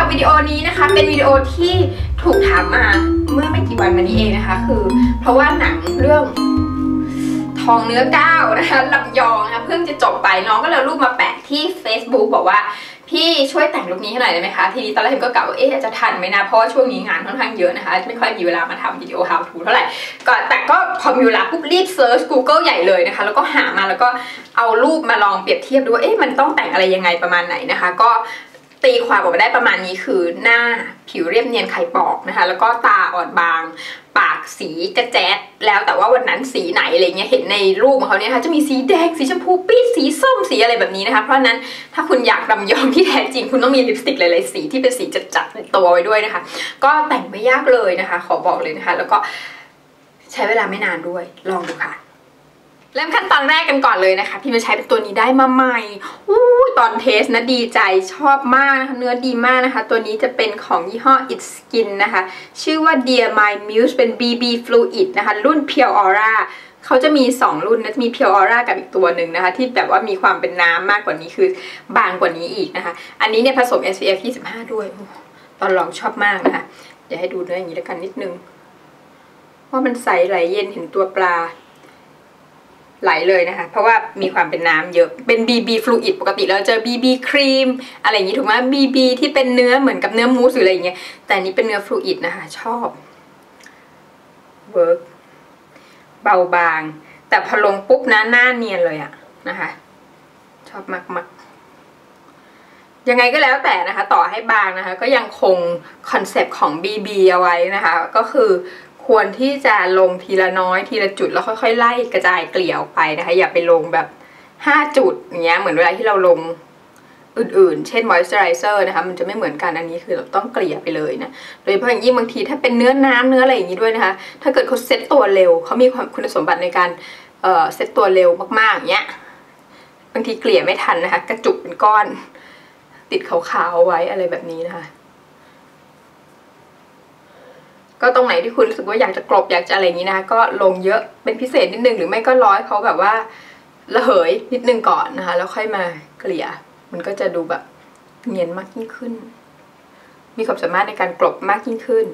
ค่ะวิดีโอนี้นะคะ เป็นวิดีโอที่ถูกถามมาเมื่อไม่กี่วันมานี้เองนะคะ คือ เพราะว่าหนังเรื่องทองเนื้อก้าวนะคะลำยองนะคะเพิ่งจะจบไปน้องก็เลยรูปมาแปะที่ Facebook บอกว่าพี่ช่วยแต่งลุคนี้ให้หน่อยได้ไหมคะ ทีนี้ตอนแรกพิมก็กะว่าเอ๊ะจะทันไหมนะ เพราะว่าช่วงนี้งานค่อนข้างเยอะนะคะ ไม่ค่อยมีเวลามาทำวิดีโอ how to เท่าไหร่ก็แต่ก็พอมีเวลาปุ๊บรีบเซิร์ช Google ใหญ่เลยนะคะ แล้วก็หามาแล้วก็เอารูปมาลองเปรียบเทียบดูว่าเอ๊ะมันต้องแต่งอะไรยังไงประมาณไหนนะคะ ก็ ตีความออกมาได้ประมาณนี้คือหน้าผิวเรียบเนียนไข่ปอกนะคะ แล้วก็ตาอ่อนบาง ปากสีกระแจ๊ดแล้วแต่ว่าวันนั้นสีไหนอะไรเงี้ยเห็นในรูปของเขาเนี่ยนะคะจะมีสีแดงสีชมพูปี๊ดสีส้มสีอะไรแบบนี้นะคะ เพราะนั้นถ้าคุณอยากดำยอมที่แท้จริง คุณต้องมีลิปสติกหลายๆสีที่เป็นสีจัดๆในตัวไว้ด้วยนะคะ ก็แต่งไม่ยากเลยนะคะ ขอบอกเลยนะคะ แล้วก็ใช้เวลาไม่นานด้วยลองดูค่ะ เริ่มขั้นตอนแรกกันก่อนเลยนะคะ พี่มาใช้เป็นตัวนี้ได้มาใหม่อู้ตอนเทสนะดีใจชอบมากนะคะเนื้อดีมากนะคะ ตัวนี้จะเป็นของยี่ห้อ It Skin นะคะ ชื่อว่า Dear My Muse เป็น BB Fluid นะคะ รุ่น Pure Aura เขาจะมี 2 รุ่นนะมี Pure Aura กับอีกตัวหนึ่งนะคะ ที่แบบว่ามีความเป็นน้ำมากกว่านี้คือบางกว่านี้อีกนะคะ อันนี้เนี่ยผสม SPF 25 ด้วย ตอนลองชอบมากนะคะเดี๋ยวให้ดูเนื้ออย่างนี้แล้วกันนิดนึงว่ามันใสไหลเย็นถึงตัวปลา ไหลเลยนะคะ เพราะว่ามีความเป็นน้ำเยอะ เป็น BB fluid ปกติเราเจอ BB ครีมอะไรอย่างนี้ถูกไหม BB ที่เป็นเนื้อเหมือนกับเนื้อมูสหรืออะไรอย่างเงี้ย แต่นี้เป็นเนื้อ fluid นะคะ ชอบเวิร์กเบาบาง แต่พอลงปุ๊บนะหน้าเนียนเลยอะนะคะ ชอบมากมากยังไงก็แล้วแต่นะคะ ต่อให้บางนะคะ ก็ยังคงคอนเซปต์ของ BB เอาไว้นะคะ ก็คือ ควรที่จะลงทีละน้อยทีละจุดแล้วค่อยๆ ไล่กระจายเกลี่ยออกไปนะคะ อย่าไปลงแบบ 5 จุดอย่างเงี้ยเหมือนเวลาที่เราลงอื่นๆ เช่นมอยส์เจอไรเซอร์นะคะ มันจะไม่เหมือนกัน อันนี้คือเราต้องเกลี่ยไปเลยนะ โดยเฉพาะอย่างยิ่งบางทีถ้าเป็นเนื้อน้ำเนื้ออะไรอย่างนี้ด้วยนะคะ ถ้าเกิดเขาเซ็ตตัวเร็ว เขามีความคุณสมบัติในการเอ่อเซ็ตตัวเร็วมากๆอย่างเงี้ย บางทีเกลี่ยไม่ทันนะคะ กระจุกเป็นก้อน ติดขาวๆไว้อะไรแบบนี้นะคะ ก็ตรงไหนที่คุณรู้สึกว่าอยากจะกรบอยากจะอะไรอย่างนี้นะคะก็ลงเยอะเป็นพิเศษนิดนึงหรือไม่ก็ร้อยเขาแบบว่าระเหยนิดนึงก่อนนะคะ แล้วค่อยมาเกลี่ย มันก็จะดูแบบเนียนมากยิ่งขึ้น มีความสามารถในการกลบมากยิ่งขึ้น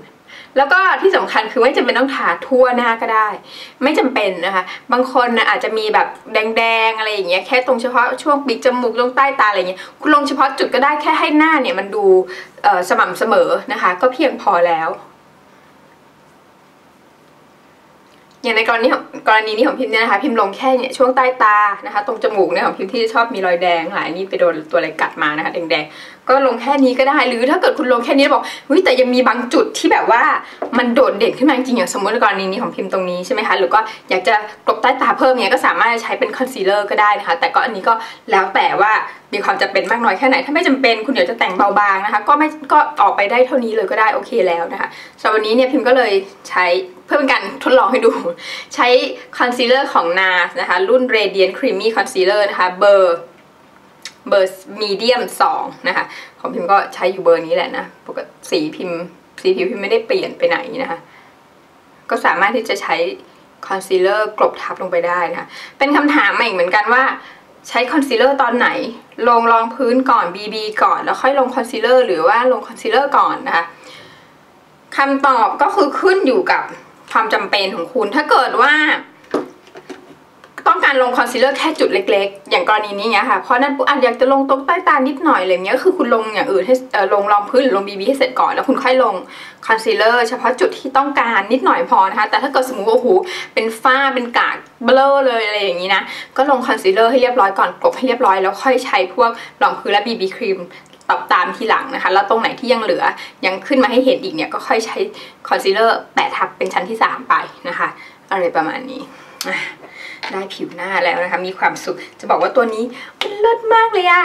แล้วก็ที่สำคัญคือไม่จำเป็นต้องทาทั่วหน้าก็ได้ ไม่จำเป็นนะคะ บางคนนะอาจจะมีแบบแดงๆอะไรอย่างเงี้ยแค่ตรงเฉพาะช่วงปีกจมูกตรงใต้ตาอะไรเงี้ยคุณลงเฉพาะจุดก็ได้แค่ให้หน้าเนี่ยมันดูสม่ำเสมอนะคะ ก็เพียงพอแล้ว อย่างในกรณีกรณีนี้ของพิมพ์เนี่ยนะคะพิมพ์ลงแค่เนี่ยช่วงใต้ตานะคะ ตรงจมูกเนี่ยของพิมพ์ที่ชอบมีรอยแดงหลายนี่ไปโดนตัวอะไรกัดมานะคะแดงๆก็ลงแค่นี้ก็ได้หรือถ้าเกิดคุณลงแค่นี้บอกเฮ้ยแต่ยังมีบางจุดที่แบบว่ามันโดดเด่นขึ้นมาจริงอย่างสมมติในกรณีนี้ของพิมพ์ตรงนี้ใช่ไหมคะหรือก็อยากจะกลบใต้ตาเพิ่มเนี่ยก็สามารถใช้เป็นคอนซีลเลอร์ก็ได้นะคะแต่ก็อันนี้ก็แล้วแต่ว่า มีความจำเป็นมากน้อยแค่ไหน ถ้าไม่จำเป็นคุณอยากจะแต่งเบาบางนะคะ ก็ไม่ก็ออกไปได้เท่านี้เลยก็ได้โอเคแล้วนะคะสำหรับวันนี้เนี่ยพิมพ์ก็เลยใช้เพื่อเป็นการทดลองให้ดู ใช้คอนซีลเลอร์ของ NARS นะคะ รุ่น Radiant Creamy Concealer นะคะเบอร์เบอร์มีเดียม2นะคะ ของพิมพ์ก็ใช้อยู่เบอร์นี้แหละนะปกติสีพิมพ์สีผิวพิมพ์ไม่ได้เปลี่ยนไปไหนนะคะ ก็สามารถที่จะใช้คอนซีลเลอร์กลบทับลงไปได้นะคะ เป็นคำถามมาอีกเหมือนกันว่า ใช้คอนซีลเลอร์ตอนไหน ลงรองพื้นก่อน BB ก่อน แล้วค่อยลงคอนซีลเลอร์หรือว่าลงคอนซีลเลอร์ก่อนนะคะคำตอบก็คือขึ้นอยู่กับความจำเป็นของคุณถ้าเกิดว่า ต้องการลงคอนซีลเลอร์แค่จุดเล็กๆ อย่างกรณีนี้เนี้ยค่ะ เพราะนั้นปุ๊บอาจอยากจะลงตรงใต้ตานิดหน่อยอะไรเงี้ยคือคุณลงอย่างอื่นให้ลงรองพื้นหรือลง BB ให้เสร็จก่อน แล้วคุณค่อยลงคอนซีลเลอร์เฉพาะจุดที่ต้องการนิดหน่อยพอนะคะ แต่ถ้าเกิดสมมติว่าโอ้โหเป็นฝ้าเป็นกากเบลอเลยอะไรอย่างนี้นะ ก็ลงคอนซีลเลอร์ให้เรียบร้อยก่อนกลบให้เรียบร้อยแล้วค่อยใช้พวกรองพื้นและ BB ครีมตอบตามทีหลังนะคะ แล้วตรงไหนที่ยังเหลือยังขึ้นมาให้เห็นอีกเนี่ยก็ค่อยใช้คอนซีลเลอร์แปะทับเป็นชั้นที่ 3 ไปนะคะอะไรประมาณนี้ ได้ผิวหน้าแล้วนะคะ มีความสุข จะบอกว่าตัวนี้มันเลิศมากเลยอะ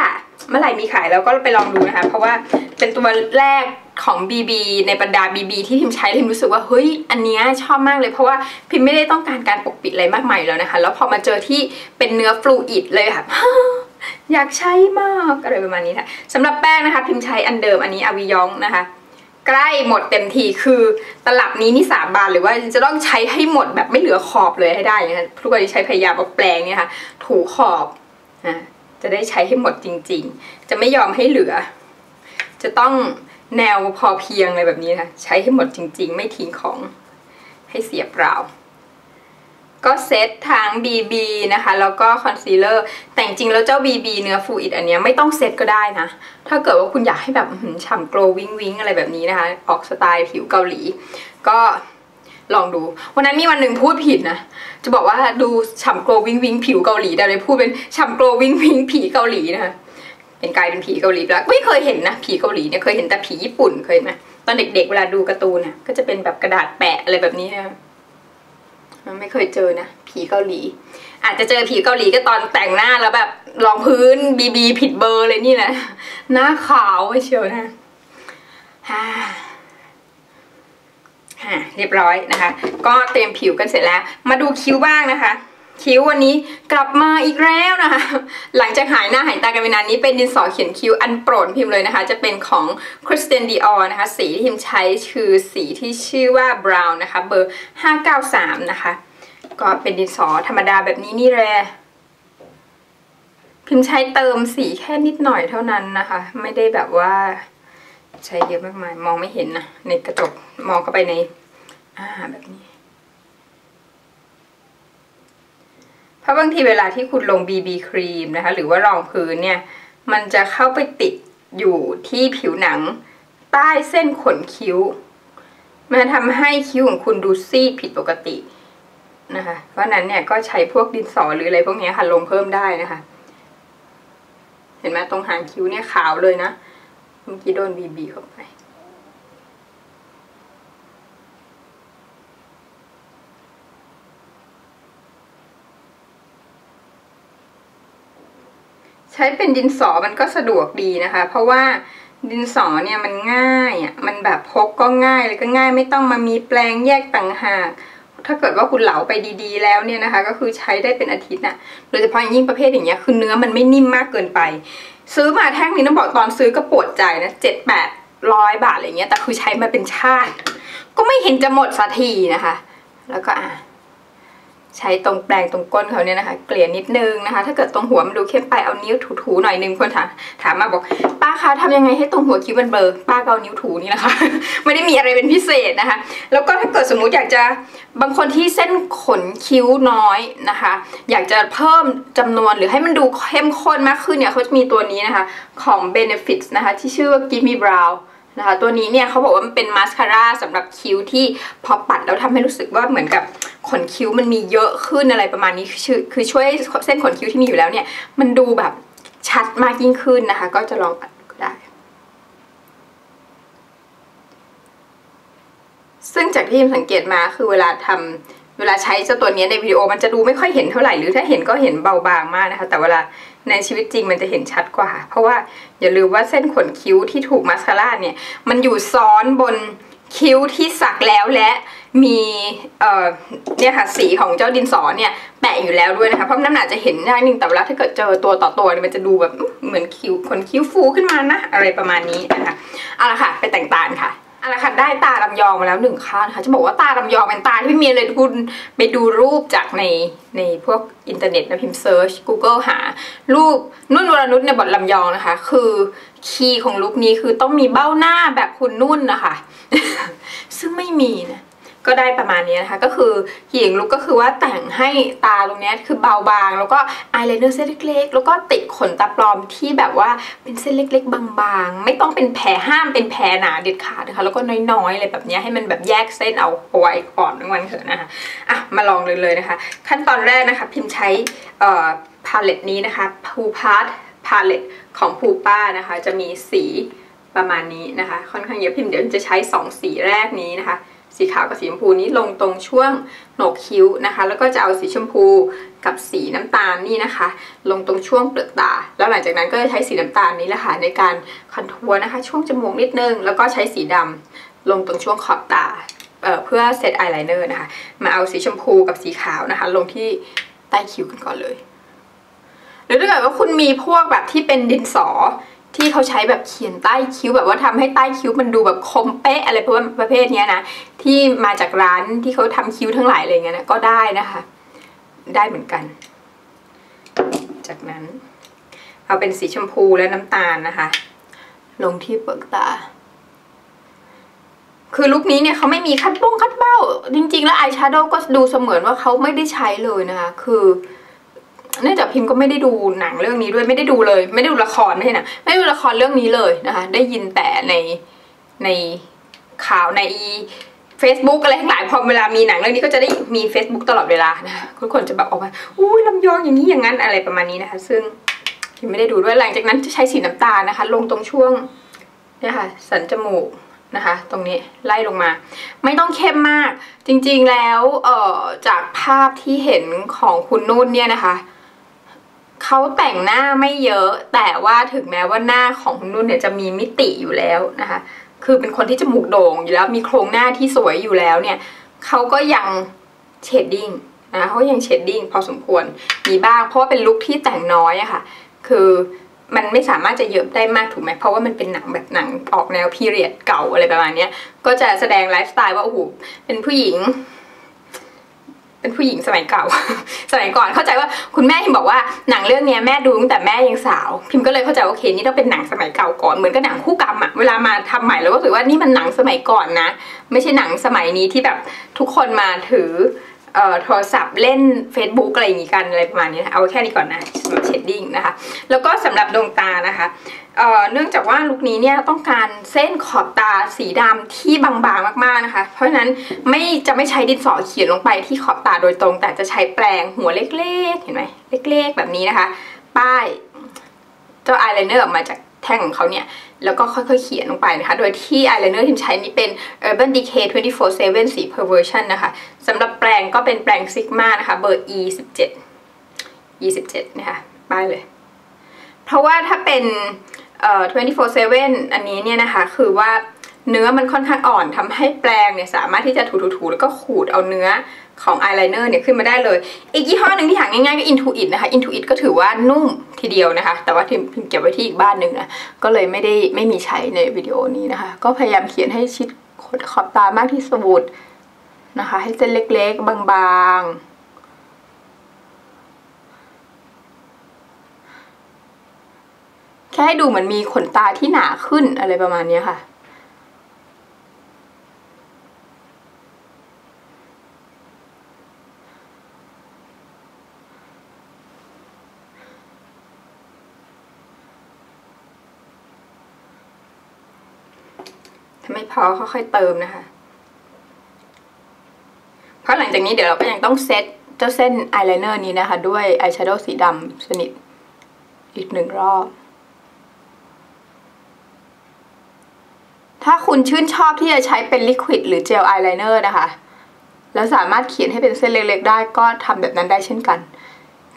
เมื่อไหร่มีขายแล้วก็ไปลองดูนะคะ เพราะว่าเป็นตัวแรกของ BB ในบรรดา BB ที่พิมพ์ใช้พิมรู้สึกว่าเฮ้ยอันนี้ชอบมากเลย เพราะว่าพิมไม่ได้ต้องการการปกปิดอะไรมากมายแล้วนะคะ แล้วพอมาเจอที่เป็นเนื้อฟลูอิดเลยค่ะอยากใช้มากอะไรประมาณนี้ค่ะสำหรับแป้งนะคะ พิมพ์ใช้อันเดิมอันนี้อวิยองนะคะ ใกล้หมดเต็มทีคือตลับนี้นี่สาบานหรือว่าจะต้องใช้ให้หมดแบบไม่เหลือขอบเลยให้ได้นะคะทุกคนใช้พยายามเอาแปลงเนี่ยค่ะถูขอบอะจะได้ใช้ให้หมดจริง ๆ จะไม่ยอมให้เหลือ จะต้องแนวพอเพียงอะไรแบบนี้นะใช้ให้หมดจริง ๆ ไม่ทิ้งของให้เสียเปล่า ก็เซตทั้ง BB นะคะ แล้วก็คอนซีลเลอร์แต่จริงๆแล้วเจ้า BB เนื้อฟูอิดอันเนี้ยไม่ต้องเซตก็ได้นะ ถ้าเกิดว่าคุณอยากให้แบบฉ่ำโกลวิงวิงอะไรแบบนี้นะคะ ออกสไตล์ผิวเกาหลี ก็ลองดู วันนั้นมีวันหนึ่งพูดผิดนะ จะบอกว่าดูฉ่ำโกลวิงวิงผิวเกาหลีแต่เลยพูดเป็นฉ่ำโกลวิงวิงผีเกาหลีนะคะเป็นกลายเป็นผีเกาหลีแล้วไม่เคยเห็นนะผีเกาหลีเนี่ยเคยเห็นแต่ผีญี่ปุ่นเคยไหมตอนเด็กๆเวลาดูการ์ตูนน่ะก็จะเป็นแบบกระดาษแปะอะไรแบบนี้นะ ไม่เคยเจอนะ ผีเกาหลี อาจจะเจอผีเกาหลีก็ตอนแต่งหน้าแล้วแบบรองพื้นบีบีผิดเบอร์เลยนี่แหละหน้าขาวเชียวนะฮ่าฮ่าเรียบร้อยนะคะ ก็เต็มผิวกันเสร็จแล้ว มาดูคิ้วบ้างนะคะ คิ้ววันนี้กลับมาอีกแล้วนะคะหลังจากหายหน้าหายตากันไปนานนี้เป็นดินสอเขียนคิ้วอันโปรดพิมพ์เลยนะคะ จะเป็นของ Christian Dior นะคะ สีที่พิมพ์ใช้คือสีที่ชื่อว่า brown นะคะเบอร์ 593 นะคะ ก็เป็นดินสอธรรมดาแบบนี้นี่แหละพิมพ์ใช้เติมสีแค่นิดหน่อยเท่านั้นนะคะ ไม่ได้แบบว่าใช้เยอะมากมายมองไม่เห็นนะในกระจกมองเข้าไปในอ่าแบบนี้ เพ ราะบางทีเวลาที่คุณลง BB ครีมนะคะ หรือว่ารองพื้นเนี่ย มันจะเข้าไปติดอยู่ที่ผิวหนังใต้เส้นขนคิ้ว มันทำให้คิ้วของคุณดูซีดผิดปกตินะคะ เพราะนั้นเนี่ยก็ใช้พวกดินสอหรืออะไรพวกนี้ค่ะลงเพิ่มได้นะคะ เห็นไหมตรงหางคิ้วเนี่ยขาวเลยนะ เมื่อกี้โดน BB เข้าไป ช้เป็นดินสอมันก็สะดวกดีนะคะ เพราะว่าดินสอเนี่ยมันง่ายอะมันแบบพกก็ง่ายเลยก็ง่ายไม่ต้องมามีแปลงแยกต่างหากถ้าเกิดว่าคุณเหลาไปดีๆ แล้วเนี่ยนะคะ ก็คือใช้ได้เป็นอาทิตย์น่ะโดยเฉพาะยิ่งประเภทอย่างเงี้ยคือเนื้อมันไม่นิ่มมากเกินไป ซื้อมาแท่งนี้ต้องบอกตอนซื้อก็ปวดใจนะเจ็ดแปดร้อยบาทอะไรเงี้ยแต่คือใช้มาเป็นชาติ ก็ไม่เห็นจะหมดสักทีนะคะ แล้วก็อะ ใช้ตรงแปลงตรงก้นเขาเนี่ยนะคะ เกลี่ยนิดนึงนะคะ ถ้าเกิดตรงหัวมันดูเข้มไปเอานิ้วถูๆหน่อยนึงคนถามถามมาบอก ป้าคะทำยังไงให้ตรงหัวคิ้วมันเบลอป้าก็เอานิ้วถูนี่นะคะ ไม่ได้มีอะไรเป็นพิเศษนะคะ แล้วก็ถ้าเกิดสมมุติอยากจะบางคนที่เส้นขนคิ้วน้อยนะคะ อยากจะเพิ่มจำนวนหรือให้มันดูเข้มข้นมากขึ้นเนี่ยเขาจะมีตัวนี้นะคะของ Benefits นะคะที่ชื่อว่า Give Me Brow นะคะตัวนี้เนี่ยเขาบอกว่ามันเป็นมาสคาร่าสำหรับคิ้วที่พอปัดแล้วทำให้รู้สึกว่าเหมือนกับขนคิ้วมันมีเยอะขึ้นอะไรประมาณนี้คือคือช่วยเส้นขนคิ้วที่มีอยู่แล้วเนี่ยมันดูแบบชัดมากยิ่งขึ้นนะคะ ก็จะลองปัดก็ได้ ซึ่งจากที่สังเกตมาคือเวลาทำ เวลาใช้เจ้าตัวนี้ในวิดีโอมันจะดูไม่ค่อยเห็นเท่าไหร่หรือถ้าเห็นก็เห็นเบาบางมากนะคะ แต่เวลาในชีวิตจริงมันจะเห็นชัดกว่า เพราะว่าอย่าลืมว่าเส้นขนคิ้วที่ถูกมาสคาร่าเนี่ยมันอยู่ซ้อนบนคิ้วที่สักแล้วและมีเอ่อเนี่ยค่ะสีของเจ้าดินสอเนี่ยแปะอยู่แล้วด้วยนะคะเพราะน้ำหนักจะเห็นได้นึงแต่เวลาถ้าเกิดเจอตัวต่อตัวเนี่ยมันจะดูแบบเหมือนคิ้วขนคิ้วฟูขึ้นมานะอะไรประมาณนี้นะคะเอาละค่ะไปแต่งตาค่ะ เอาละค่ะได้ตาลำยองมาแล้วหนึ่งข้างนะคะจะบอกว่าตาลำยองเป็นตาที่พี่มีเลยคุณไปดูรูปจากในในพวกอินเทอร์เน็ตนะพิมพ์เซิร์ช Google หา รูปนุ่นวรนุชในบทลำยองนะคะ คือคีย์ของลุคนี้คือต้องมีเบ้าหน้าแบบคุณนุ่นนะคะ ซึ่งไม่มีนะ ก็ได้ประมาณนี้นะคะ ก็คือหญิงลุกก็คือว่าแต่งให้ตาตรงนี้คือเบาบาง แล้วก็อายไลเนอร์เส้นเล็กๆ แล้วก็ติดขนตาปลอมที่แบบว่าเป็นเส้นเล็ก ๆ บางๆ ไม่ต้องเป็นแผลห้ามเป็นแผลหนาเด็ดขาดนะคะแล้วก็น้อยๆเลยแบบนี้ให้มันแบบแยกเส้นเอาไว้ก่อนวันเถอะนะคะอะมาลองเลยเลยนะคะ ขั้นตอนแรกนะคะ พิมพ์ใช้เอ่อพาเลตนี้นะคะพูพาร์ทพาเลตของพูป้านะคะ จะมีสีประมาณนี้นะคะ ค่อนข้างเยอะพิมพ์เดี๋ยวจะใช้ 2 สีแรกนี้นะคะ สีขาวกับสีชมพูนี้ลงตรงช่วงโหนกคิ้วนะคะ แล้วก็จะเอาสีชมพูกับสีน้ำตาลนี่นะคะ ลงตรงช่วงเปลือกตา แล้วหลังจากนั้นก็จะใช้สีน้ำตาลนี้แหละค่ะในการคอนทัวร์นะคะ ช่วงจมูกนิดนึง แล้วก็ใช้สีดำลงตรงช่วงขอบตาเเพื่อเซตอายไลเนอร์นะคะ มาเอาสีชมพูกับสีขาวนะคะ ลงที่ใต้คิ้วกันก่อนเลย หรือถ้าเกิดว่าคุณมีพวกแบบที่เป็นดินสอ ที่เขาใช้แบบเขียนใต้คิ้วแบบว่าทำให้ใต้คิ้วมันดูแบบคมเป๊ะอะไรประเภทนี้นะที่มาจากร้านที่เขาทำคิ้วทั้งหลายอะไรเงี้ยนะก็ได้นะคะ ได้เหมือนกัน จากนั้น เอาเป็นสีชมพูและน้ำตาลนะคะ ลงที่เปลือกตา คือลุคนี้เนี่ยเขาไม่มีคัดบ้งคัดเบ้า จริง ๆ แล้วอายแชโดว์ก็ดูเสมือนว่าเขาไม่ได้ใช้เลยนะคะ คือ เนื่องจากพิมพ์ก็ไม่ได้ดูหนังเรื่องนี้ด้วยไม่ได้ดูเลย ไม่ได้ดูละครไม่ใช่หนะไม่ได้ดูละครเรื่องนี้เลยนะคะได้ยินแต่ในในข่าวใน Facebook อะไรทั้งหลายพอเวลามีหนังเรื่องนี้ก็จะได้มี Facebook ตลอดเวลานะคะทุกคนจะแบบออกมาอุ้ยลำยองอย่างนี้อย่างนั้นอะไรประมาณนี้นะคะ ซึ่งพิมไม่ได้ดูด้วยหลังจากนั้นจะใช้สีน้ำตาลนะคะ ลงตรงช่วงเนี่ยค่ะสันจมูกนะคะ ตรงนี้ไล่ลงมา ไม่ต้องเข้มมาก จริงๆแล้วเอ่อจากภาพที่เห็นของคุณนุ่นเนี่ยนะคะ เขาแต่งหน้าไม่เยอะ แต่ว่าถึงแม้ว่าหน้าของคุณนุ่นเนี่ยจะมีมิติอยู่แล้วนะคะ คือเป็นคนที่จมูกโด่งอยู่แล้วมีโครงหน้าที่สวยอยู่แล้วเนี่ยเขาก็ยังเชดดิ้งนะเขายังเชดดิ้งพอสมควรมีบ้างเพราะว่าเป็นลุคที่แต่งน้อยอะค่ะ คือมันไม่สามารถจะเยอะได้มากถูกไหมเพราะว่ามันเป็นหนังแบบหนังออกแนวพีเรียดเก่าอะไรประมาณนี้ก็จะแสดงไลฟ์สไตล์ว่าโอ้โหเป็นผู้หญิง เป็นผู้หญิงสมัยเก่า สมัยก่อนเข้าใจว่าคุณแม่พิมบอกว่าหนังเรื่องนี้แม่ดูตั้งแต่แม่ยังสาว พิมก็เลยเข้าใจโอเคนี่ต้องเป็นหนังสมัยเก่าก่อนเหมือนกับหนังคู่กรรมอะเวลามาทำใหม่แล้วก็รู้สึกว่านี่มันหนังสมัยก่อนนะ ไม่ใช่หนังสมัยนี้ที่แบบทุกคนมาถือ โทรศัพท์เล่น Facebook อะไรอย่างงี้กันอะไรประมาณนี้เอาแค่นี้ก่อนนะสำหรับเชดดิ้งนะคะ แล้วก็สำหรับดวงตานะคะเเนื่องจากว่าลุคนี้เนี่ยต้องการเส้นขอบตาสีดำที่บางๆมากๆนะคะ เพราะฉะนั้นไม่จะไม่ใช้ดินสอเขียนลงไปที่ขอบตาโดยตรง แต่จะใช้แปรงหัวเล็กๆ เห็นไหมเล็ก ๆ แบบนี้นะคะ ป้ายเจ้าอายไลเนอร์ออกมาจาก แท่งของเขาเนี่ย แล้วก็ค่อยๆเขียนลงไปนะคะ โดยที่อายไลเนอร์ที่ใช้นี้เป็น Urban Decay 24/7 สี Perversion นะคะสำหรับแปรงก็เป็นแปรง Sigma นะคะ เบอร์ E 17 E 17นะคะป้ายเลย เพราะว่าถ้าเป็นเอ่อ24/7 อันนี้เนี่ยนะคะ คือว่าเนื้อมันค่อนข้างอ่อนทำให้แปรงเนี่ยสามารถที่จะถูๆแล้วก็ขูดเอาเนื้อ ของอายไลเนอร์เนี่ยขึ้นมาได้เลย อีกยี่ห้อหนึ่งที่หาง่ายๆก็ Intuit นะคะ Intuit ก็ถือว่านุ่มทีเดียวนะคะ แต่ว่าพิมพิมเก็บไว้ที่อีกบ้านหนึ่งนะ ก็เลยไม่ได้ไม่มีใช้ในวิดีโอนี้นะคะ ก็พยายามเขียนให้ชิดขอบตามากที่สุดนะคะ ให้เส้นเล็กๆ บางๆแค่ให้ดูเหมือนมีขนตาที่หนาขึ้นอะไรประมาณนี้ค่ะ ถ้าไม่พ อค่อยๆเติมนะคะ เพราะหลังจากนี้เดี๋ยวเราก็ยังต้องเซตเจ้าเส้นอายไลเนอร์นี้นะคะ ด้วยอายแชโดว์สีดำสนิทอีกหนึ่งรอบ ถ้าคุณชื่นชอบที่จะใช้เป็นลิควิดหรือเจลอายไลเนอร์นะคะ แล้วสามารถเขียนให้เป็นเส้นเล็กๆได้ก็ทำแบบนั้นได้เช่นกัน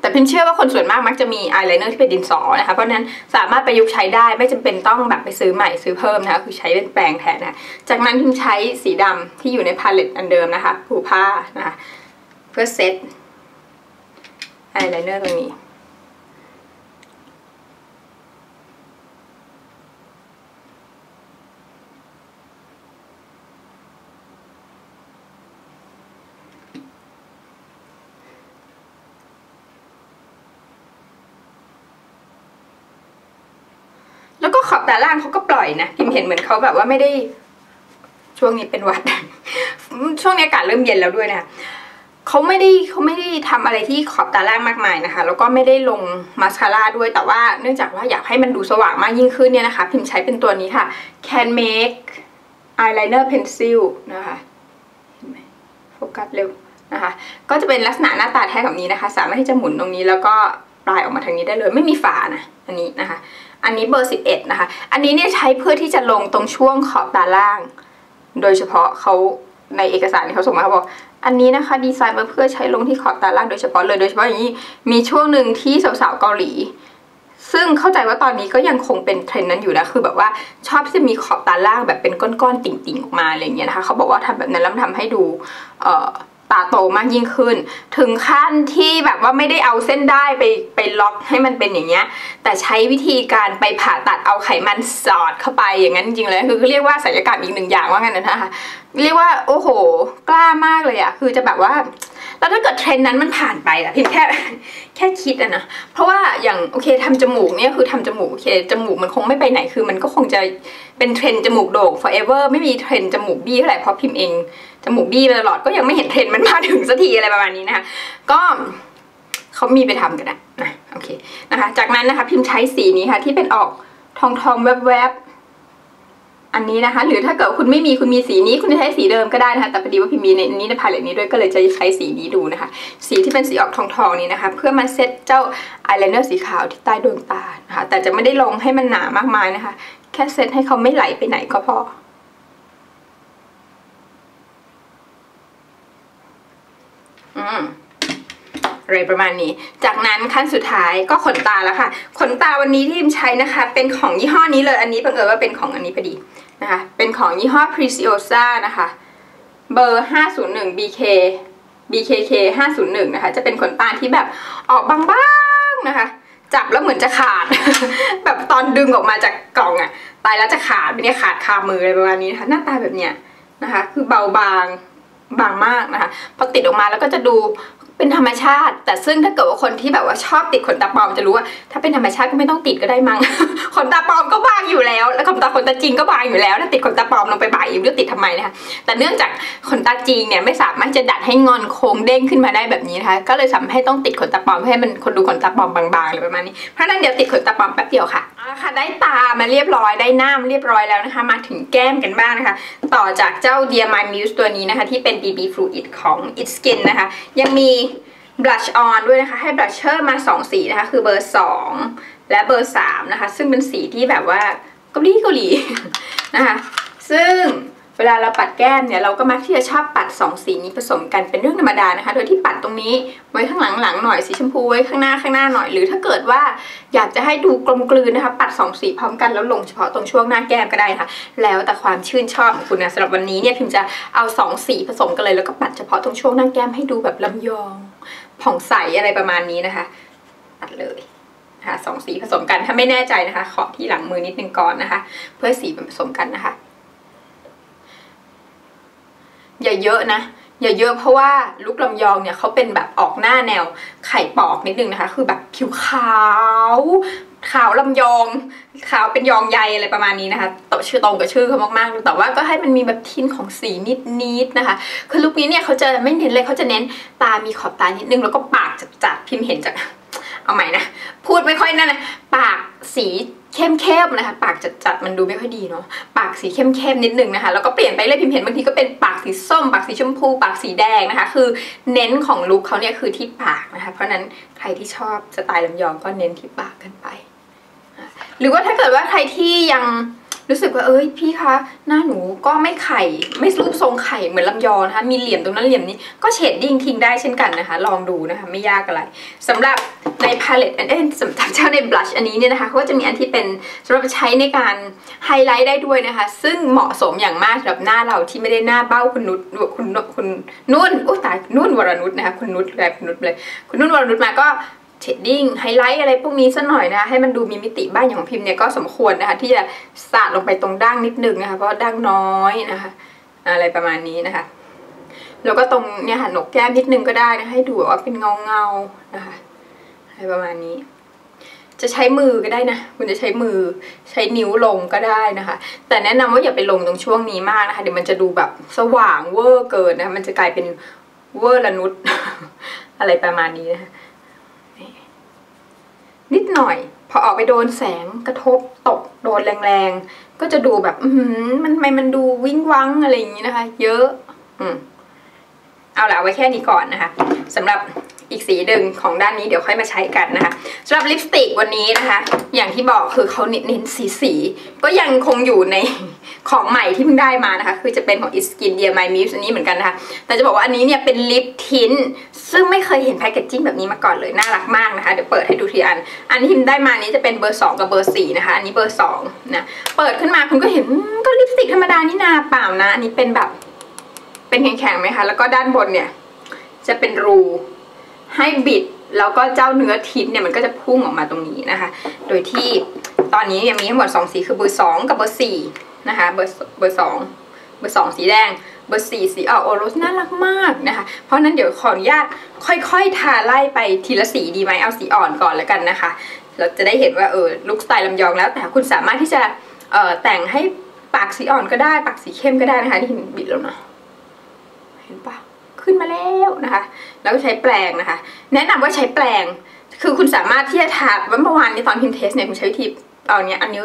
แต่พิมเชื่อว่าคนส่วนมากมักจะมีอายไลเนอร์ที่เป็นดินสอนะคะเพราะนั้นสามารถประยุกต์ใช้ได้ไม่จำเป็นต้องแบบไปซื้อใหม่ซื้อเพิ่มนะคะคือใช้เป็นแปรงแทนนะจากนั้นพิมใช้สีดำที่อยู่ในพาเลตอันเดิมนะคะผูผ้านะคะเพื่อเซตอายไลเนอร์ตรงนี้ แล้วก็ขอบตาล่างเขาก็ปล่อยนะพิมเห็นเหมือนเขาแบบว่าไม่ได้ ช่วงนี้เป็นวัด ช่วงนี้อากาศเริ่มเย็นแล้วด้วยนะเขาไม่ได้เขาไม่ได้ทำอะไรที่ขอบตาล่างมากมายนะคะ แล้วก็ไม่ได้ลงมาสคาร่าด้วยแต่ว่าเนื่องจากว่าอยากให้มันดูสว่างมากยิ่งขึ้นเนี่ยนะคะ พิมใช้เป็นตัวนี้ค่ะ Can Make Eyeliner Pencil นะคะเห็นไหมโฟกัสเร็วนะคะ ก็จะเป็นลักษณะหน้าตาแท้แบบนี้นะคะ สามารถที่จะหมุนตรงนี้แล้วก็ปลายออกมาทางนี้ได้เลย ไม่มีฝานะอันนี้นะคะ อันนี้เบอร์ 11 นะคะ อันนี้เนี่ยใช้เพื่อที่จะลงตรงช่วงขอบตาล่าง โดยเฉพาะเขาในเอกสารที่เขาส่งมาเขาบอก อันนี้นะคะดีไซน์มาเพื่อใช้ลงที่ขอบตาล่างโดยเฉพาะเลย โดยเฉพาะอย่างนี้มีช่วงหนึ่งที่สาวๆเกาหลี ซึ่งเข้าใจว่าตอนนี้ก็ยังคงเป็นเทรนด์นั้นอยู่นะ คือแบบว่าชอบที่จะมีขอบตาล่างแบบเป็นก้อนๆติ่งๆออกมาอะไรเงี้ยนะคะ เขาบอกว่าทำแบบนั้นแล้วทำให้ดู เอ่อ ตาโตมากยิ่งขึ้น ถึงขั้นที่แบบว่าไม่ได้เอาเส้นได้ไปไปล็อกให้มันเป็นอย่างเงี้ย แต่ใช้วิธีการไปผ่าตัดเอาไขมันสอดเข้าไปอย่างนั้นจริงเลยคือเรียกว่าศัลยกรรมอีกหนึ่งอย่างว่างั้นนะคะ เรียกว่าโอ้โห กล้ามากเลยอะคือจะแบบว่า แล้วถ้าเกิดเทรนด์นั้นมันผ่านไปอะพิมแค่แค่คิดอะนะเพราะว่าอย่างโอเคทำจมูกเนี่ยคือทำจมูกโอเคจมูกมันคงไม่ไปไหนคือมันก็คงจะเป็นเทรนด์จมูกโด่ง forever ไม่มีเทรนด์จมูกบี้เท่าไหร่เพราะพิมเองจมูกบี้มาตลอดก็ยังไม่เห็นเทรนด์มันมาถึงสักทีอะไรประมาณนี้นะคะก็เขามีไปทำกันนะนะโอเคนะคะจากนั้นนะคะพิมพ์ใช้สีนี้ค่ะที่เป็นออกทองทองแวบๆ อันนี้นะคะ หรือถ้าเกิดคุณไม่มีคุณมีสีนี้คุณใช้สีเดิมก็ได้นะคะ แต่พอดีว่าพิมมีในนี้ในพาเลตนี้ด้วยก็เลยจะใช้สีนี้ดูนะคะ สีที่เป็นสีออกทองทองนี้นะคะ เพื่อมาเซตเจ้าอายไลเนอร์สีขาวที่ใต้ดวงตานะคะ แต่จะไม่ได้ลงให้มันหนามากมายนะคะ แค่เซตให้เขาไม่ไหลไปไหนก็พออืม อะไรประมาณนี้ จากนั้นขั้นสุดท้ายก็ขนตาแล้วค่ะ ขนตาวันนี้ที่พิมใช้นะคะ เป็นของยี่ห้อนี้เลย อันนี้บังเอิญว่าเป็นของอันนี้พอดีนะคะ เป็นของยี่ห้อ Preciosa นะคะ เบอร์ 501 BK BKK 501 นะคะ จะเป็นขนตาที่แบบออกบางๆนะคะ จับแล้วเหมือนจะขาด แบบตอนดึงออกมาจากกล่องอะตายแล้วจะขาดไม่ได้ขาดคามืออะไรประมาณนี้นะคะ หน้าตาแบบเนี้ยนะคะ คือเบาบางบางมากนะคะ พอติดออกมาแล้วก็จะดู เป็นธรรมชาติ แต่ซึ่งถ้าเกิดว่าคนที่แบบว่าชอบติดขนตาปลอมจะรู้ว่า ถ้าเป็นธรรมชาติก็ไม่ต้องติดก็ได้มั้งขนตาปลอมก็บางอยู่แล้ว แล้วขนตาขนตาจริงก็บางอยู่แล้วถ้าติดขนตาปลอมลงไปบ่ายอีกไม่รู้ติดทำไมนะคะแต่เนื่องจากขนตาจริงเนี่ยไม่สามารถจะดัดให้งอนโค้งเด้งขึ้นมาได้แบบนี้นะคะก็เลยทำให้ต้องติดขนตาปลอมเพื่อให้มันคนดูขนตาปลอมบางๆอะไรประมาณนี้เพราะฉะนั้นเดี๋ยวติดขนตาปลอมแป๊บเดียวค่ะะค่ะได้ตามาเรียบร้อยได้หน้ามาเรียบร้อยแล้วนะคะ มาถึงแก้มกันบ้างนะคะ ต่อจากเจ้า Dear My Muse ตัวนี้นะคะ ที่เป็น BB Fluid ของ It Skin นะคะ ยังมี blush on ด้วยนะคะ ให้ blusher มา 2 สีนะคะ คือเบอร์ 2 และเบอร์ 3 นะคะ ซึ่งเป็นสีที่แบบว่าเกาหลีเกาหลีนะคะ ซึ่ง เวลาเราปัดแก้มเนี่ยเราก็มักที่จะชอบปัด2สีนี้ผสมกันเป็นเรื่องธรรมดานะคะ โดยที่ปัดตรงนี้ไว้ข้างหลังๆหน่อยสีชมพูไว้ข้างหน้าข้างหน้าหน่อย หรือถ้าเกิดว่าอยากจะให้ดูกลมกลืนนะคะ ปัด2สีพร้อมกันแล้วลงเฉพาะตรงช่วงหน้าแก้มก็ได้ค่ะแล้วแต่ความชื่นชอบของคุณนะสำหรับวันนี้เนี่ยพิมจะเอา2สีผสมกันเลยแล้วก็ปัดเฉพาะตรงช่วงหน้าแก้มให้ดูแบบลำยองผ่องใสอะไรประมาณนี้นะคะตัดเลยนะคะสองสีผสมกันถ้าไม่แน่ใจนะคะขอที่หลังมือนิดนึงก่อนนะคะ เพื่อสีมันผสมกันนะคะ อย่าเยอะนะ อย่าเยอะเพราะว่าลูกลำยองเนี่ยเขาเป็นแบบออกหน้าแนวไข่ปอกนิดนึงนะคะ คือแบบผิวขาวขาวลำยองขาวเป็นยองใยอะไรประมาณนี้นะคะต่อชื่อตรงกับชื่อเขามากๆแต่ว่าก็ให้มันมีแบบทินของสีนิดๆนะคะ คือลุคนี้เนี่ยเขาจะไม่เน้นเลยเขาจะเน้นตามีขอบตานิดนึงแล้วก็ปากจัดๆพิมพ์เห็นจากเอาใหม่นะ พูดไม่ค่อยนั่นนะปากสี เข้มๆนะคะ ปากจัดๆมันดูไม่ค่อยดีเนาะปากสีเข้มๆนิดนึงนะคะ แล้วก็เปลี่ยนไปเลยพิมพ์เห็นบางทีก็เป็นปากสีส้ม ปากสีชมพู ปากสีแดงนะคะ คือเน้นของลุคเขาเนี่ยคือที่ปากนะคะ เพราะนั้นใครที่ชอบสไตล์ลำยองก็เน้นที่ปากกันไป หรือว่าถ้าเกิดว่าใครที่ยัง รู้สึกว่าเอ้ยพี่คะหน้าหนูก็ไม่ไข่ไม่รูปทรงไข่เหมือนลำยองนะคะมีเหลี่ยมตรงนั้นเหลี่ยมนี้ก็เฉดดิ้งทิ้งได้เช่นกันนะคะ ลองดูนะคะไม่ยากอะไรสำหรับในพาเลตอันเอ้สำหรับเจ้าในบลัชอันนี้เนี่ยนะคะก็จะมีอันที่เป็นสำหรับใช้ในการไฮไลท์ได้ด้วยนะคะ ซึ่งเหมาะสมอย่างมากสำหรับหน้าเราที่ไม่ได้หน้าเบ้าคุณนุชคุณคุณนุ่นโอ้ตายนุ่นวรนุชนะคะคุณนุชเลยคุณนุชเลย คุณนุ่นวรนุชมาก็ เชดดิ้งไฮไลท์อะไรพวกนี้สักหน่อยนะคะให้มันดูมีมิติบ้างอย่างของพิมพ์เนี่ยก็สมควรนะคะที่จะสาดลงไปตรงดั้งนิดนึงนะคะเพราะดั้งน้อยนะคะ อะไรประมาณนี้นะคะ แล้วก็ตรงเนี่ยค่ะหนกแก้มนิดนึงก็ได้นะให้ดูว่าเป็นเงาเงาๆนะคะอะไรประมาณนี้ จะใช้มือก็ได้นะคุณจะใช้มือใช้นิ้วลงก็ได้นะคะ แต่แนะนำว่าอย่าไปลงตรงช่วงนี้มากนะคะเดี๋ยวมันจะดูแบบสว่างเวอร์เกินนะคะมันจะกลายเป็นเวอร์ละนุษอะไรประมาณนี้นะคะ นิดหน่อย พอออกไปโดนแสงกระทบตกโดนแรงๆ ก็จะดูแบบอืมันทำไมมันดูวิ่งวังอะไรอย่างนี้นะคะ เยอะ อืมเอาละเอาไว้แค่นี้ก่อนนะคะสำหรับ อีกสีหนึ่งของด้านนี้เดี๋ยวค่อยมาใช้กันนะคะสำหรับลิปสติกวันนี้นะคะ อย่างที่บอกคือเขาเน้นสีสีก็ยังคงอยู่ในของใหม่ที่เพิ่งได้มานะคะ คือจะเป็นของ i Skin Dear My Muse อันนี้เหมือนกันนะคะแต่จะบอกว่าอันนี้เนี่ยเป็นลิปทินซึ่งไม่เคยเห็นแพคเกจจิ้งแบบนี้มาก่อนเลย น่ารักมากนะคะ เดี๋ยวเปิดให้ดูทีอัน อันที่พิมได้มานี้จะเป็นเบอร์ 2 กับเบอร์ 4 นะคะ อันนี้เบอร์2นะเปิดขึ้นมาคุณก็เห็นก็ลิปสติกธรรมดานี่นาเปล่านะ อันนี้เป็นแบบเป็นแข็งๆไหมคะ แล้วก็ด้านบนเนี่ยจะเป็นรู ให้บิดแล้วก็เจ้าเนื้อทินเนี่ยมันก็จะพุ่งออกมาตรงนี้นะคะ โดยที่ตอนนี้ยังมีทั้งหมด2สีคือเบอร์2กับเบอร์4นะคะเบอร์เบอร์สองเบอร์สองสีแดงเบอร์สี่สีออกโอรสน่ารักมากนะคะ เพราะนั้นเดี๋ยวขออนุญาตค่อยๆ ทาไล่ไปทีละสีดีไหมเอาสีอ่อนก่อนแล้วกันนะคะ เราจะได้เห็นว่าเออลุคสไตล์ลำยองแล้ว แต่คุณสามารถที่จะเอ่อแต่งให้ปากสีอ่อนก็ได้ ปากสีเข้มก็ได้นะคะที่บิดแล้วนะเห็นปะ ขึ้นมาแล้วนะคะ แล้วก็ใช้แปรงนะคะ แนะนำว่าใช้แปรงคือคุณสามารถที่จะทาเมื่อวานนี้ตอนพิมเทสเนี่ยคุณใช้วิธีเอาเนี้ยอันนิ้ว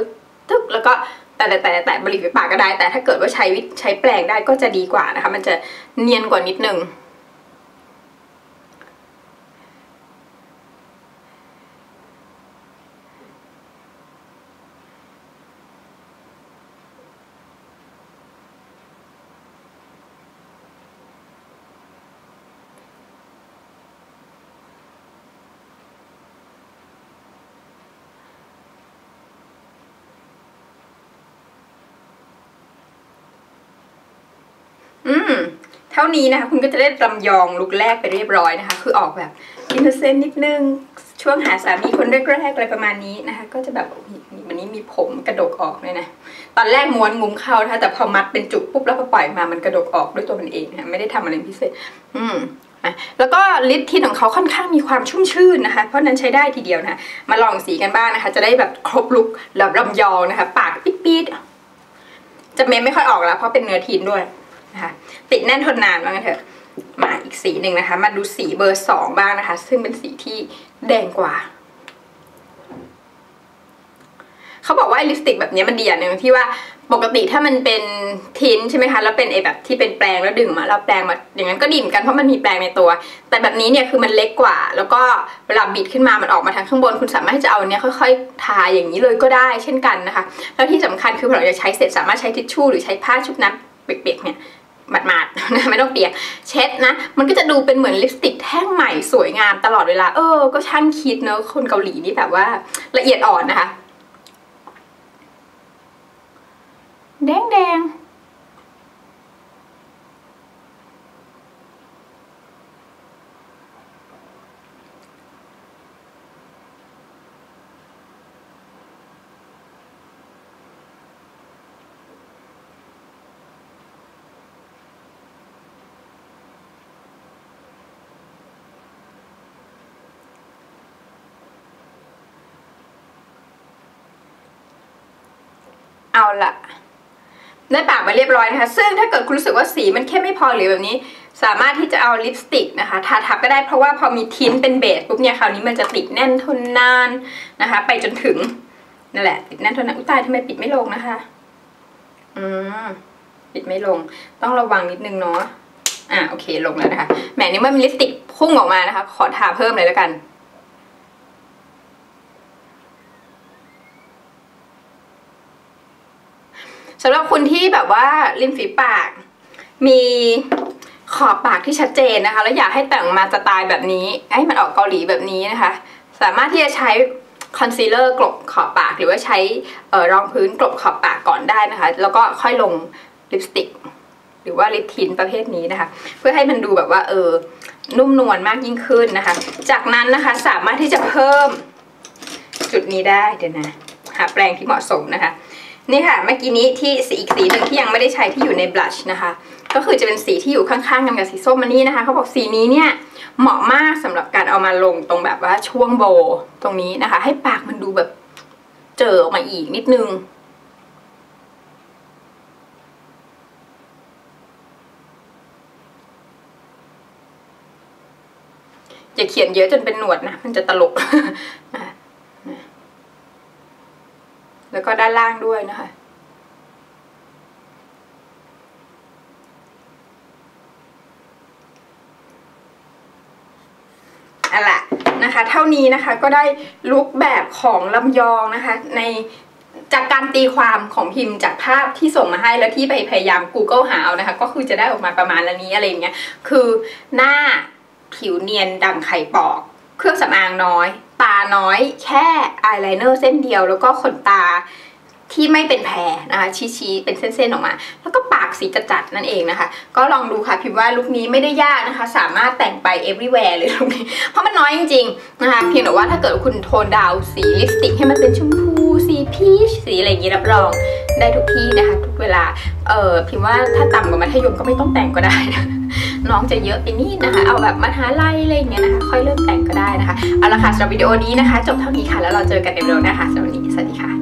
ตึ๊กแล้วก็แต่แต่แต่แต่บริเวณปากก็ได้ แต่ถ้าเกิดว่าใช้ใช้แปรงได้ก็จะดีกว่านะคะ มันจะเนียนกว่านิดนึง อืม เท่านี้นะคะคุณก็จะได้ลำยองลุกแรกไปเรียบร้อยนะคะ คือออกแบบอินโนเซนต์นิดนึง ช่วงหาสามีคนแรกๆอะไรประมาณนี้นะคะ ก็จะแบบวันนี้มีผมกระดกออกเลยนะ ตอนแรกม้วนงุ้มเข้านะคะแต่พอมัดเป็นจุกปุ๊บแล้วพอปล่อยมามันกระดกออกด้วยตัวมันเองนะะไม่ได้ทำอะไรพิเศษ อืมอะแล้วก็ลิปทินของเขาค่อนข้างมีความชุ่มชื่นนะคะ เพราะนั้นใช้ได้ทีเดียวนะะมาลองสีกันบ้างนะคะ จะได้แบบครบลุกแบบลำยองนะคะ ปากปิดๆจะเมมไม่ค่อยออกแล้วเพราะเป็นเนื้อทินด้วย นะคะติดแน่นทนนานว่างั้นเถอะมาอีกสีหนึ่งนะคะ มาดูสีเบอร์สองบ้างนะคะ ซึ่งเป็นสีที่แดงกว่าเขาบอกว่าลิปสติกแบบนี้มันดีอย่างหนึ่งที่ว่าปกติถ้ามันเป็นทินใช่ไหมคะแล้วเป็นไอแบบที่เป็นแปรงแล้วดึงมาแล้วแปรงมาอย่างนั้นก็ดีเหมือนกันเพราะมันมีแปรงในตัว แต่แบบนี้เนี่ยคือมันเล็กกว่า แล้วก็เวลาบิดขึ้นมามันออกมาทางข้างบน คุณสามารถที่จะเอาเนี้ยค่อยๆ ทาอย่างนี้เลยก็ได้เช่นกันนะคะ แล้วที่สำคัญคือพอเราจะใช้เสร็จสามารถใช้ทิชชู่หรือใช้ผ้าชุบน้ำเปียกๆเนี่ย หมาดๆนะไม่ต้องเปียกเช็ดนะ มันก็จะดูเป็นเหมือนลิปสติกแท่งใหม่สวยงามตลอดเวลา เออ ก็ช่างคิดเนอะคนเกาหลีนี่แบบว่าละเอียดอ่อนนะคะ แดงแดงเอาละ ได้ปากมาเรียบร้อยนะคะ ซึ่งถ้าเกิดคุณรู้สึกว่าสีมันเข้มไม่พอหรือแบบนี้ สามารถที่จะเอาลิปสติกนะคะ ทาทับก็ได้เพราะว่าพอมีทิ้นเป็นเบสปุ๊บเนี่ยคราวนี้มันจะติดแน่นทนนานนะคะ ไปจนถึงนั่นแหละติดแน่นทนนานอุ้ยตายทำไมปิดไม่ลงนะคะ อืมปิดไม่ลง ต้องระวังนิดนึงเนาะอะโอเคลงแล้วนะคะแหมนี่มันมีลิปสติกพุ่งออกมานะคะ ขอทาเพิ่มเลยแล้วกัน สำหรับคุณที่แบบว่าริมฝีปาก มีขอบปากที่ชัดเจนนะคะ แล้วอยากให้แต่งมาสไตล์แบบนี้ให้มันออกเกาหลีแบบนี้นะคะ สามารถที่จะใช้คอนซีลเลอร์กลบขอบปาก หรือว่าใช้รองพื้นกลบขอบปากก่อนได้นะคะ แล้วก็ค่อยลงลิปสติก หรือว่าลิปทินประเภทนี้นะคะ เพื่อให้มันดูแบบว่าเออนุ่มนวลมากยิ่งขึ้นนะคะ จากนั้นนะคะสามารถที่จะเพิ่มจุดนี้ได้เดี๋ยวนะ หาแปรงที่เหมาะสมนะคะนี่ค่ะเมื่อกี้นี้ที่สีอีกสีหนึ่งที่ยังไม่ได้ใช้ที่อยู่ในบลัชนะคะก็คือจะเป็นสีที่อยู่ข้างๆกันกับสีส้มมันนี่นะคะเขาบอกสีนี้เนี่ยเหมาะมากสำหรับการเอามาลงตรงแบบว่าช่วงโบตรงนี้นะคะ ให้ปากมันดูแบบเจอออกมาอีกนิดนึงอย่าเขียนเยอะจนเป็นหนวดนะ มันจะตลกนะ แล้วก็ด้านล่างด้วยนะคะ อะล่ะนะคะ เท่านี้นะคะก็ได้ลุคแบบของลำยองนะคะ ในจากการตีความของพิมพ์จากภาพที่ส่งมาให้แล้วที่ไปพยายาม Google หาเอานะคะ ก็คือจะได้ออกมาประมาณนี้อะไรเงี้ย คือหน้าผิวเนียนดังไข่ปอก เครื่องสำอางน้อย ตาน้อยแค่อายไลเนอร์เส้นเดียว แล้วก็ขนตาที่ไม่เป็นแพรนะคะชี้ๆเป็นเส้นๆออกมา แล้วก็ปากสีจัดๆนั่นเองนะคะ ก็ลองดูค่ะพิมพ์ว่าลุคนี้ไม่ได้ยากนะคะ สามารถแต่งไป everywhere เลยลุคนี้เพราะมันน้อยจริงๆนะคะเพียงแต่ว่าถ้าเกิดคุณโทนดาวสีลิปสติกให้มันเป็นชมพู สีพีชสีอะไรอย่างนี้รับรอง ได้ทุกที่นะคะทุกเวลา เออพิมพ์ว่าถ้าต่ำกว่ามัธยมก็ไม่ต้องแต่งก็ได้นะน้องจะเยอะไปนิดนะคะ เอาแบบมหาลัยอะไรอย่างเงี้ยนะคะค่อยเริ่มแต่งก็ได้นะคะ เอาละค่ะสำหรับวิดีโอนี้นะคะ จบเท่านี้ค่ะ แล้วเราเจอกันในวิดีโอหน้าค่ะสำหรับวันนี้สวัสดีค่ะ